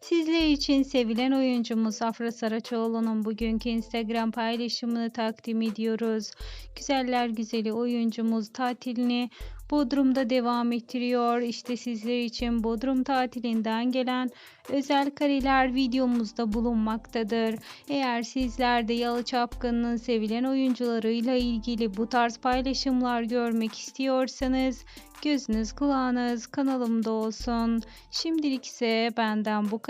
Sizler için sevilen oyuncumuz Afra Saraçoğlu'nun bugünkü Instagram paylaşımını takdim ediyoruz. Güzeller güzeli oyuncumuz tatilini Bodrum'da devam ettiriyor. İşte sizler için Bodrum tatilinden gelen özel kareler videomuzda bulunmaktadır. Eğer sizler de Yalı Çapkın'ın sevilen oyuncularıyla ilgili bu tarz paylaşımlar görmek istiyorsanız gözünüz kulağınız kanalımda olsun. Şimdilik ise benden bu kadar